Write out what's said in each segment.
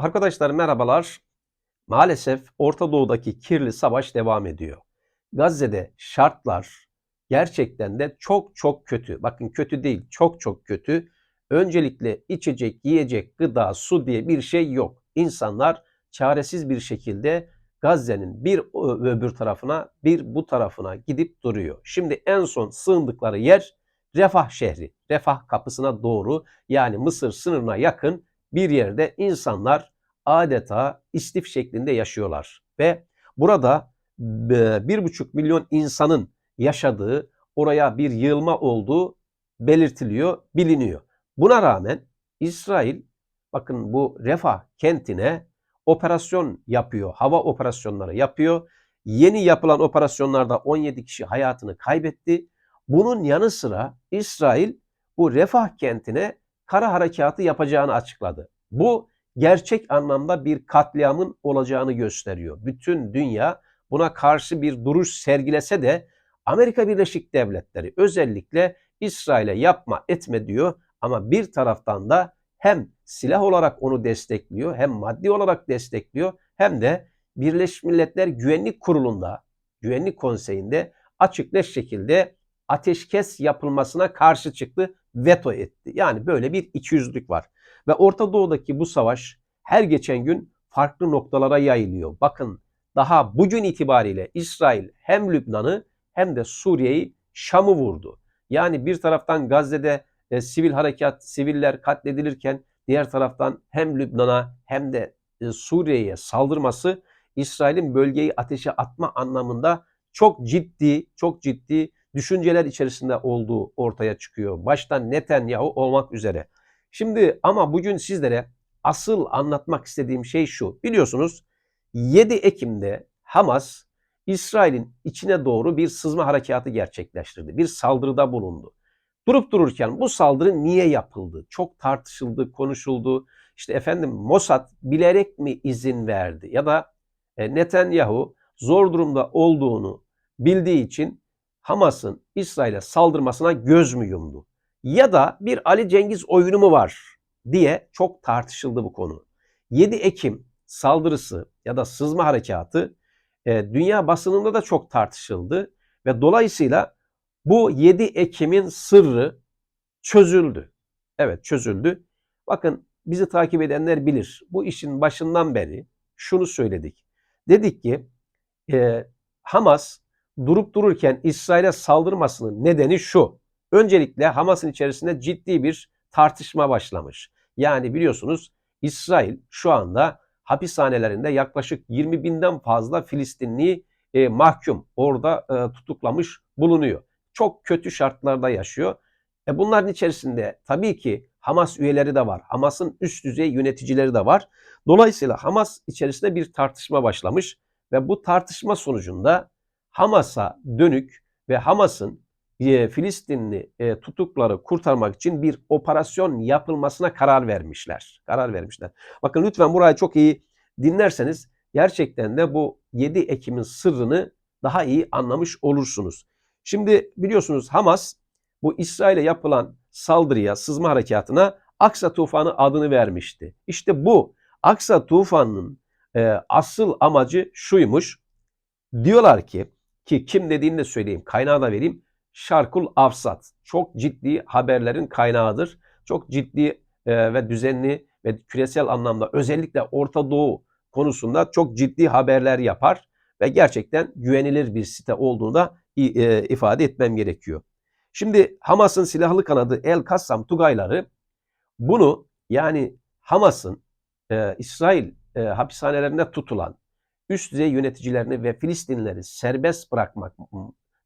Arkadaşlar merhabalar. Maalesef Orta Doğu'daki kirli savaş devam ediyor. Gazze'de şartlar gerçekten de çok çok kötü. Bakın kötü değil, çok çok kötü. Öncelikle içecek, yiyecek, gıda, su diye bir şey yok. İnsanlar çaresiz bir şekilde Gazze'nin bir öbür tarafına, bir bu tarafına gidip duruyor. Şimdi en son sığındıkları yer Refah şehri. Refah kapısına doğru yani Mısır sınırına yakın bir yerde insanlar adeta istif şeklinde yaşıyorlar. Ve burada bir buçuk milyon insanın yaşadığı, oraya bir yığılma olduğu belirtiliyor, biliniyor. Buna rağmen İsrail bakın bu Refah kentine operasyon yapıyor, hava operasyonları yapıyor. Yeni yapılan operasyonlarda 17 kişi hayatını kaybetti. Bunun yanı sıra İsrail bu Refah kentine kara harekatı yapacağını açıkladı. Bu gerçek anlamda bir katliamın olacağını gösteriyor. Bütün dünya buna karşı bir duruş sergilese de Amerika Birleşik Devletleri özellikle İsrail'e yapma etme diyor ama bir taraftan da hem silah olarak onu destekliyor hem maddi olarak destekliyor hem de Birleşmiş Milletler Güvenlik Kurulu'nda, Güvenlik Konseyi'nde açık net şekilde ateşkes yapılmasına karşı çıktı, veto etti. Yani böyle bir ikiyüzlülük var. Ve Orta Doğu'daki bu savaş her geçen gün farklı noktalara yayılıyor. Bakın daha bugün itibariyle İsrail hem Lübnan'ı hem de Suriye'yi Şam'ı vurdu. Yani bir taraftan Gazze'de e, sivil harekat, siviller katledilirken diğer taraftan hem Lübnan'a hem de e, Suriye'ye saldırması İsrail'in bölgeyi ateşe atma anlamında çok ciddi, çok ciddi düşünceler içerisinde olduğu ortaya çıkıyor. Baştan Netanyahu olmak üzere. Şimdi ama bugün sizlere asıl anlatmak istediğim şey şu. Biliyorsunuz 7 Ekim'de Hamas İsrail'in içine doğru bir sızma harekatı gerçekleştirdi. Bir saldırıda bulundu. Durup dururken bu saldırı niye yapıldı? Çok tartışıldı, konuşuldu. İşte efendim Mossad bilerek mi izin verdi? Ya da e, Netanyahu zor durumda olduğunu bildiği için Hamas'ın İsrail'e saldırmasına göz mü yumdu? Ya da bir Ali Cengiz oyunu mu var diye çok tartışıldı bu konu. 7 Ekim saldırısı ya da sızma harekatı e, dünya basınında da çok tartışıldı ve dolayısıyla bu 7 Ekim'in sırrı çözüldü. Evet çözüldü. Bakın bizi takip edenler bilir. Bu işin başından beri şunu söyledik. Dedik ki e, Hamas durup dururken İsrail'e saldırmasının nedeni şu. Öncelikle Hamas'ın içerisinde ciddi bir tartışma başlamış. Yani biliyorsunuz İsrail şu anda hapishanelerinde yaklaşık 20 binden fazla Filistinli e, mahkum orada e, tutuklamış bulunuyor. Çok kötü şartlarda yaşıyor. E bunların içerisinde tabii ki Hamas üyeleri de var. Hamas'ın üst düzey yöneticileri de var. Dolayısıyla Hamas içerisinde bir tartışma başlamış ve bu tartışma sonucunda Hamas'a dönük ve Hamas'ın e, Filistinli e, tutukları kurtarmak için bir operasyon yapılmasına karar vermişler. Karar vermişler. Bakın lütfen burayı çok iyi dinlerseniz gerçekten de bu 7 Ekim'in sırrını daha iyi anlamış olursunuz. Şimdi biliyorsunuz Hamas bu İsrail'e yapılan saldırıya, sızma harekatına Aksa Tufanı adını vermişti. İşte bu Aksa Tufanı'nın e, asıl amacı şuymuş. Diyorlar ki ki kim dediğini de söyleyeyim, kaynağı da vereyim. Şarkul Afsat. Çok ciddi haberlerin kaynağıdır. Çok ciddi e, ve düzenli ve küresel anlamda özellikle Orta Doğu konusunda çok ciddi haberler yapar ve gerçekten güvenilir bir site olduğunu da e, ifade etmem gerekiyor. Şimdi Hamas'ın silahlı kanadı El Kassam Tugayları bunu yani Hamas'ın e, İsrail e, hapishanelerinde tutulan üst düzey yöneticilerini ve Filistinlileri serbest bırakmak,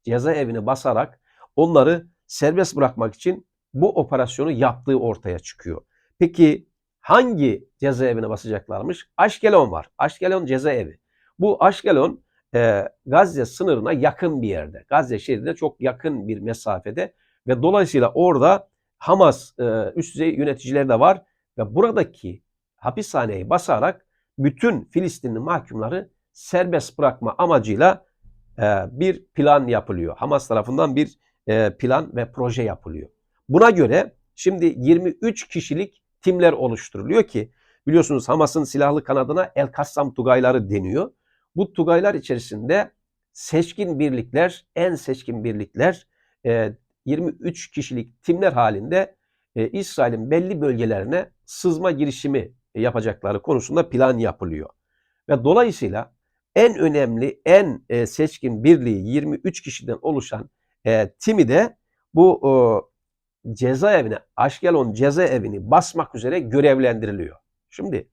cezaevine basarak onları serbest bırakmak için bu operasyonu yaptığı ortaya çıkıyor. Peki hangi cezaevine basacaklarmış? Aşkelon var. Aşkelon cezaevi. Bu Aşkelon e, Gazze sınırına yakın bir yerde. Gazze şehrine çok yakın bir mesafede ve dolayısıyla orada Hamas e, üst düzey yöneticileri de var ve buradaki hapishaneyi basarak bütün Filistinli mahkumları serbest bırakma amacıyla e, bir plan yapılıyor. Hamas tarafından bir e, plan ve proje yapılıyor. Buna göre şimdi 23 kişilik timler oluşturuluyor ki Biliyorsunuz Hamas'ın silahlı kanadına El Kassam Tugayları deniyor. Bu Tugaylar içerisinde seçkin birlikler, en seçkin birlikler e, 23 kişilik timler halinde e, İsrail'in belli bölgelerine sızma girişimi yapacakları konusunda plan yapılıyor. Ve dolayısıyla en önemli, en e, seçkin birliği 23 kişiden oluşan e, timi de bu e, cezaevine, Aşkelon cezaevini basmak üzere görevlendiriliyor. Şimdi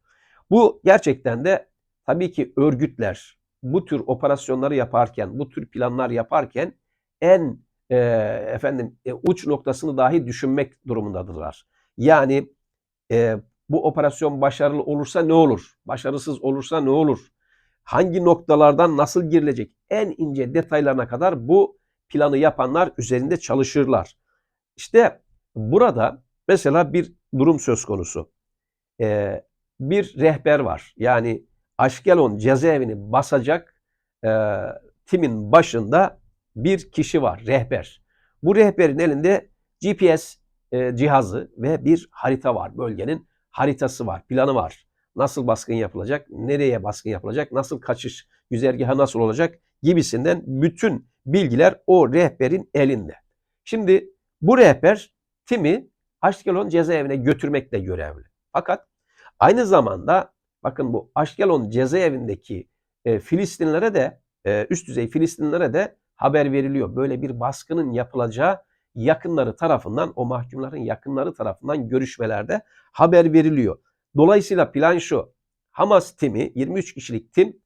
bu gerçekten de tabii ki örgütler bu tür operasyonları yaparken, bu tür planlar yaparken en e, efendim e, uç noktasını dahi düşünmek durumundadırlar. Yani bu operasyon başarılı olursa ne olur? Başarısız olursa ne olur? Hangi noktalardan nasıl girilecek? En ince detaylarına kadar bu planı yapanlar üzerinde çalışırlar. İşte burada mesela bir durum söz konusu. Ee, bir rehber var. Yani Aşkelon cezaevini basacak e, timin başında bir kişi var, rehber. Bu rehberin elinde GPS e, cihazı ve bir harita var. Bölgenin haritası var, planı var. Nasıl baskın yapılacak, nereye baskın yapılacak, nasıl kaçış güzergahı nasıl olacak gibisinden bütün bilgiler o rehberin elinde. Şimdi bu rehber Tim'i Aşkelon cezaevine götürmekle görevli. Fakat aynı zamanda bakın bu Aşkelon cezaevindeki e, Filistinlere de e, üst düzey Filistinlere de haber veriliyor. Böyle bir baskının yapılacağı yakınları tarafından o mahkumların yakınları tarafından görüşmelerde haber veriliyor. Dolayısıyla plan şu. Hamas timi 23 kişilik tim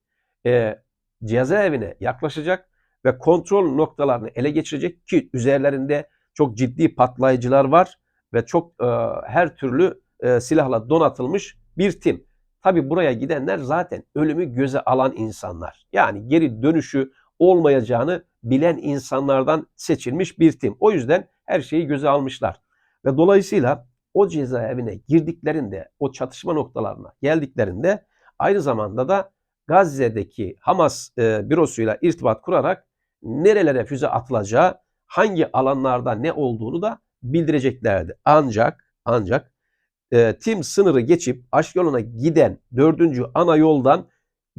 e, cezaevine yaklaşacak ve kontrol noktalarını ele geçirecek ki üzerlerinde çok ciddi patlayıcılar var ve çok e, her türlü e, silahla donatılmış bir tim. Tabi buraya gidenler zaten ölümü göze alan insanlar. Yani geri dönüşü olmayacağını bilen insanlardan seçilmiş bir tim. O yüzden her şeyi göze almışlar. Ve dolayısıyla o cezaevine girdiklerinde, o çatışma noktalarına geldiklerinde aynı zamanda da Gazze'deki Hamas e, bürosuyla irtibat kurarak nerelere füze atılacağı, hangi alanlarda ne olduğunu da bildireceklerdi. Ancak ancak e, tim sınırı geçip Aşkelon'a giden dördüncü ana yoldan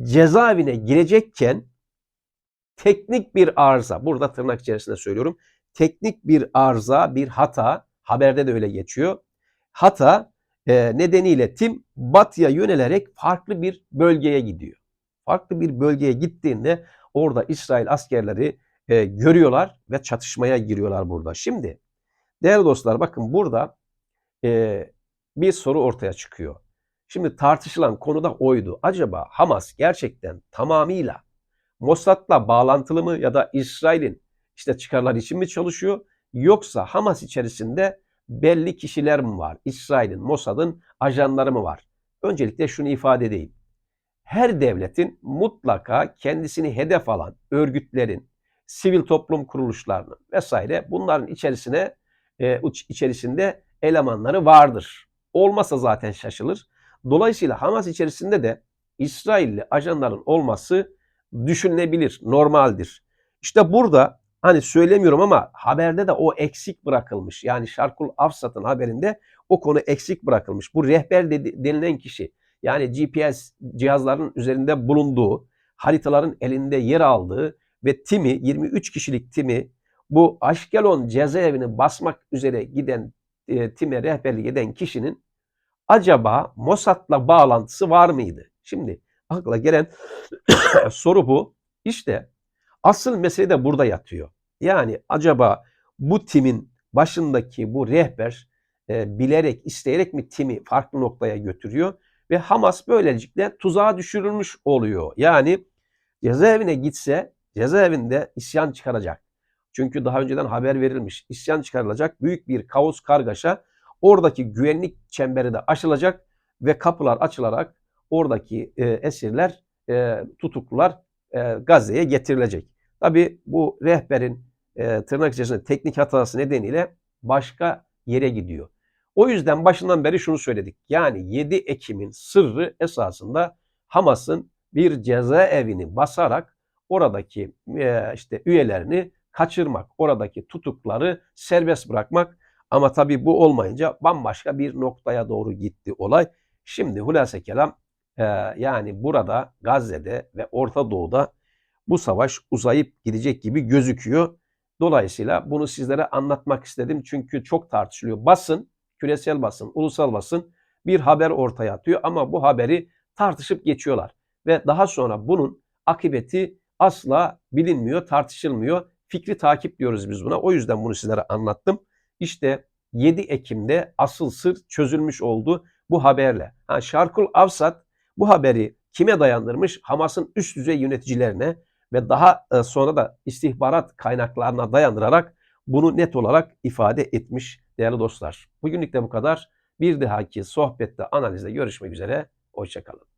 cezaevine girecekken teknik bir arıza, burada tırnak içerisinde söylüyorum, teknik bir arıza, bir hata, haberde de öyle geçiyor. Hata e, nedeniyle tim batıya yönelerek farklı bir bölgeye gidiyor. Farklı bir bölgeye gittiğinde orada İsrail askerleri e, görüyorlar ve çatışmaya giriyorlar burada. Şimdi değerli dostlar bakın burada e, bir soru ortaya çıkıyor. Şimdi tartışılan konu da oydu. Acaba Hamas gerçekten tamamıyla Mossad'la bağlantılı mı ya da İsrail'in işte çıkarlar için mi çalışıyor? Yoksa Hamas içerisinde belli kişiler mi var? İsrail'in, Mossad'ın ajanları mı var? Öncelikle şunu ifade edeyim. Her devletin mutlaka kendisini hedef alan örgütlerin, sivil toplum kuruluşlarının vesaire bunların içerisine e, içerisinde elemanları vardır. Olmasa zaten şaşılır. Dolayısıyla Hamas içerisinde de İsrailli ajanların olması düşünülebilir, normaldir. İşte burada hani söylemiyorum ama haberde de o eksik bırakılmış. Yani Şarkul Afsat'ın haberinde o konu eksik bırakılmış. Bu rehber denilen kişi yani GPS cihazların üzerinde bulunduğu, haritaların elinde yer aldığı ve timi 23 kişilik timi bu Aşkelon cezaevini basmak üzere giden e, time rehberlik eden kişinin acaba Mossad'la bağlantısı var mıydı? Şimdi akla gelen soru bu. İşte asıl mesele de burada yatıyor. Yani acaba bu timin başındaki bu rehber e, bilerek, isteyerek mi timi farklı noktaya götürüyor? Ve Hamas böylelikle tuzağa düşürülmüş oluyor. Yani cezaevine gitse cezaevinde isyan çıkaracak. Çünkü daha önceden haber verilmiş. İsyan çıkarılacak. Büyük bir kaos kargaşa. Oradaki güvenlik çemberi de aşılacak ve kapılar açılarak oradaki e, esirler, e, tutuklular e, Gazze'ye getirilecek. Tabi bu rehberin e, tırnak içerisinde teknik hatası nedeniyle başka yere gidiyor. O yüzden başından beri şunu söyledik. Yani 7 Ekim'in sırrı esasında Hamas'ın bir cezaevini basarak oradaki e, işte üyelerini kaçırmak, oradaki tutukları serbest bırakmak ama tabii bu olmayınca bambaşka bir noktaya doğru gitti olay. Şimdi hulasa kelam e, yani burada Gazze'de ve Orta Doğu'da bu savaş uzayıp gidecek gibi gözüküyor. Dolayısıyla bunu sizlere anlatmak istedim. Çünkü çok tartışılıyor. Basın, küresel basın, ulusal basın bir haber ortaya atıyor ama bu haberi tartışıp geçiyorlar. Ve daha sonra bunun akıbeti asla bilinmiyor, tartışılmıyor. Fikri takip diyoruz biz buna. O yüzden bunu sizlere anlattım. İşte 7 Ekim'de asıl sır çözülmüş oldu bu haberle. Ha, Şarkul Avsat bu haberi kime dayandırmış? Hamas'ın üst düzey yöneticilerine ve daha e, sonra da istihbarat kaynaklarına dayandırarak bunu net olarak ifade etmiş değerli dostlar. Bugünlük de bu kadar. Bir dahaki sohbette, analizde görüşmek üzere. Hoşçakalın.